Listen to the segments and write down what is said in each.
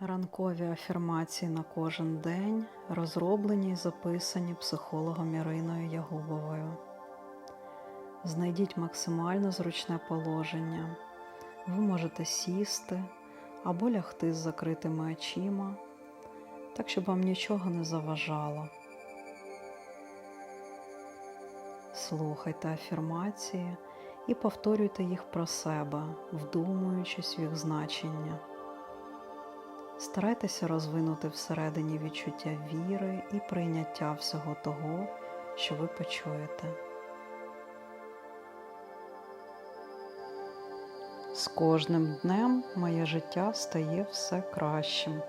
Ранкові афірмації на кожен день розроблені і записані психологом Іриною Ягубовою. Знайдіть максимально зручне положення. Ви можете сісти або лягти з закритими очима, так щоб вам нічого не заважало. Слухайте афірмації і повторюйте їх про себе, вдумуючись в їх значення. Старайтеся розвинути всередині відчуття віри і прийняття всього того, що ви почуєте. З кожним днем моє життя стає все кращим.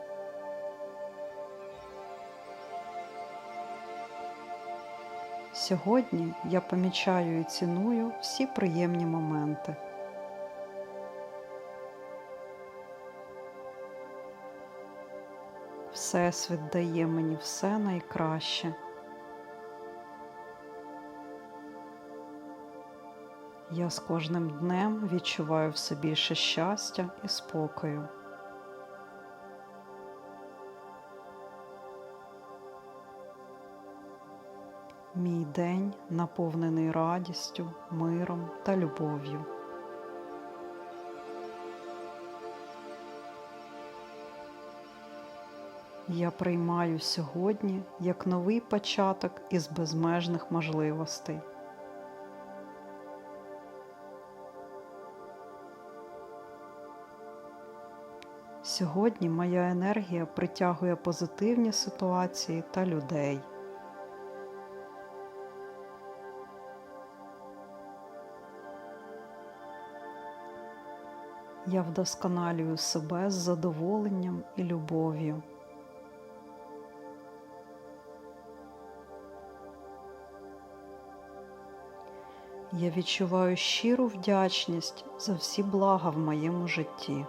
Сьогодні я помічаю і ціную всі приємні моменти. Всесвіт дає мені все найкраще. Я з кожним днем відчуваю все більше щастя і спокою. Мій день наповнений радістю, миром та любов'ю. Я приймаю сьогодні як новий початок із безмежних можливостей. Сьогодні моя енергія притягує позитивні ситуації та людей. Я вдосконалюю себе з задоволенням і любов'ю. Я відчуваю щиру вдячність за всі блага в моєму житті.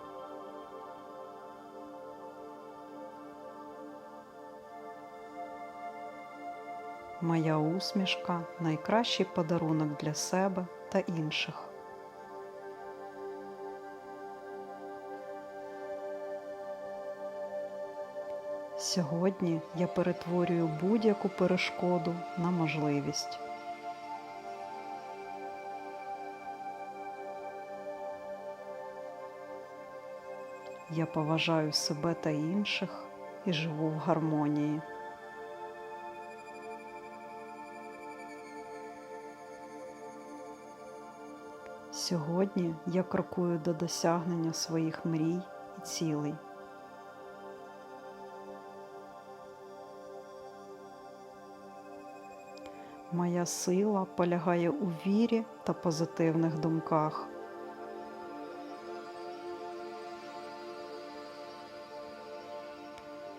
Моя усмішка найкращий подарунок для себе та інших. Сьогодні я перетворюю будь-яку перешкоду на можливість. Я поважаю себе та інших і живу в гармонії. Сьогодні я крокую до досягнення своїх мрій і цілей. Моя сила полягає у вірі та позитивних думках.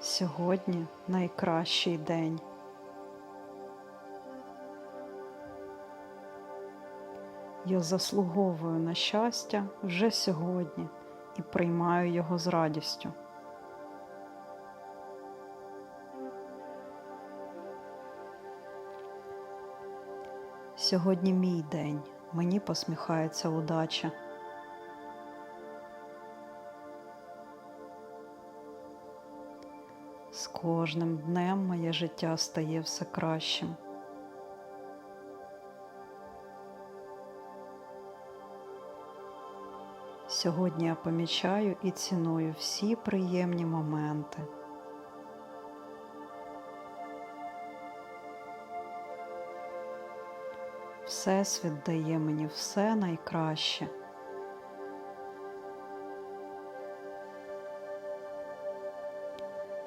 Сьогодні найкращий день. Я заслуговую на щастя вже сьогодні і приймаю його з радістю. Сьогодні мій день. Мені посміхається удача. Кожним днем моє життя стає все кращим. Сьогодні я помічаю і ціную всі приємні моменти. Всесвіт дає мені все найкраще.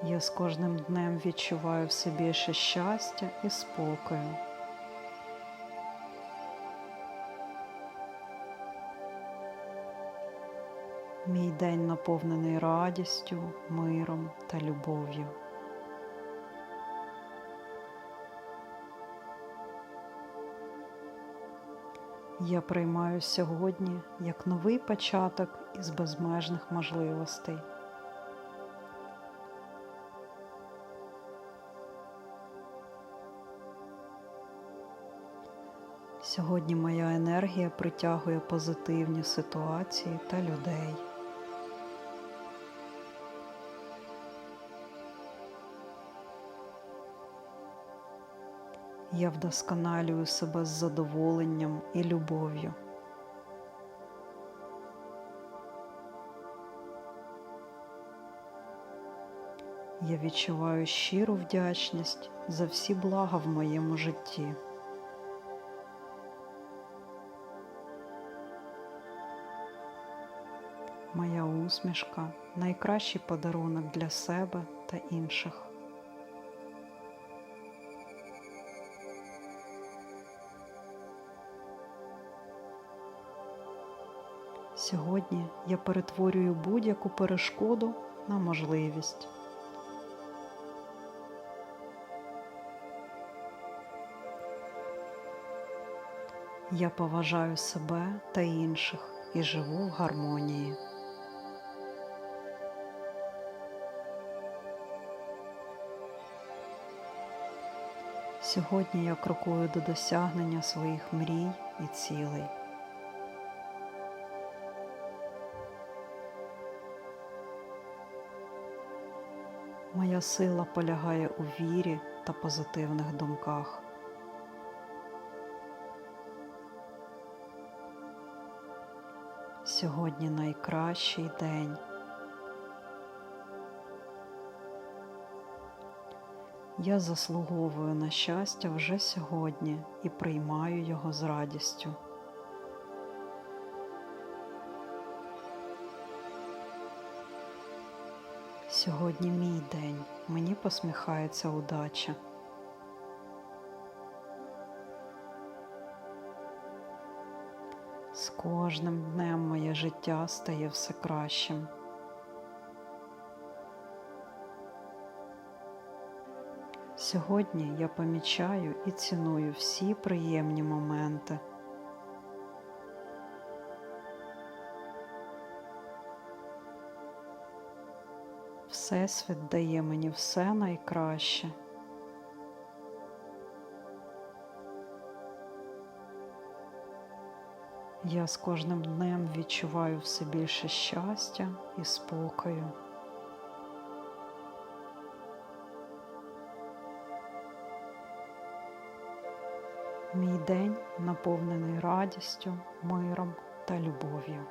Я з кожним днем відчуваю все більше щастя і спокою. Мій день наповнений радістю, миром та любов'ю. Я приймаю сьогодні як новий початок із безмежних можливостей. Сьогодні моя енергія притягує позитивні ситуації та людей. Я вдосконалюю себе з задоволенням і любов'ю. Я відчуваю щиру вдячність за всі блага в моєму житті. Моя усмішка найкращий подарунок для себе та інших. Сьогодні я перетворюю будь-яку перешкоду на можливість. Я поважаю себе та інших і живу в гармонії. Сьогодні я крокую до досягнення своїх мрій і цілей. Моя сила полягає у вірі та позитивних думках. Сьогодні найкращий день. Я заслуговую на щастя вже сьогодні і приймаю його з радістю. Сьогодні мій день, мені посміхається удача. З кожним днем моє життя стає все кращим. Сьогодні я помічаю і ціную всі приємні моменти. Всесвіт дає мені все найкраще. Я з кожним днем відчуваю все більше щастя і спокою. Мій день наповнений радістю, миром та любов'ю.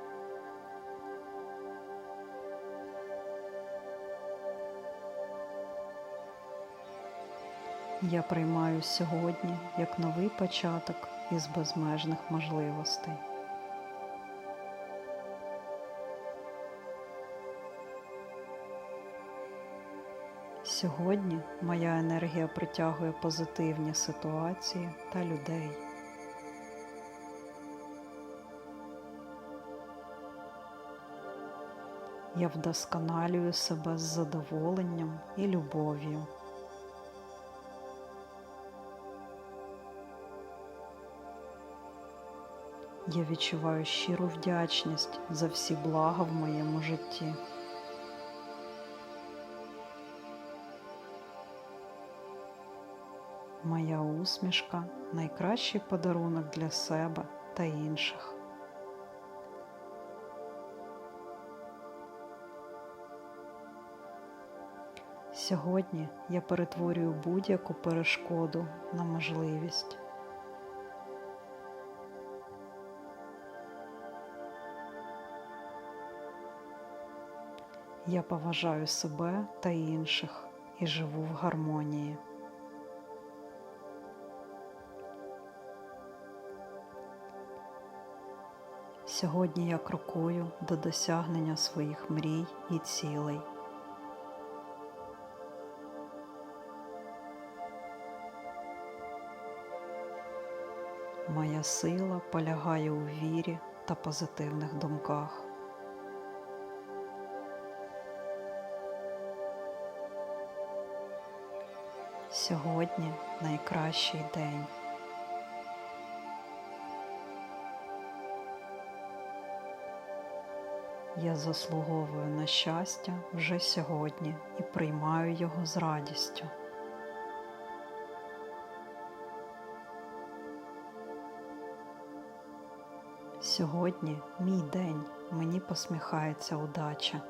Я приймаю сьогодні як новий початок із безмежних можливостей. Сьогодні моя енергія притягує позитивні ситуації та людей. Я вдосконалюю себе з задоволенням і любов'ю. Я відчуваю щиру вдячність за всі блага в моєму житті. Моя усмішка найкращий подарунок для себе та інших. Сьогодні я перетворюю будь-яку перешкоду на можливість. Я поважаю себе та інших і живу в гармонії. Сьогодні я крокую до досягнення своїх мрій і цілей. Моя сила полягає у вірі та позитивних думках. Сьогодні найкращий день. Я заслуговую на щастя вже сьогодні і приймаю його з радістю. Сьогодні мій день, мені посміхається удача.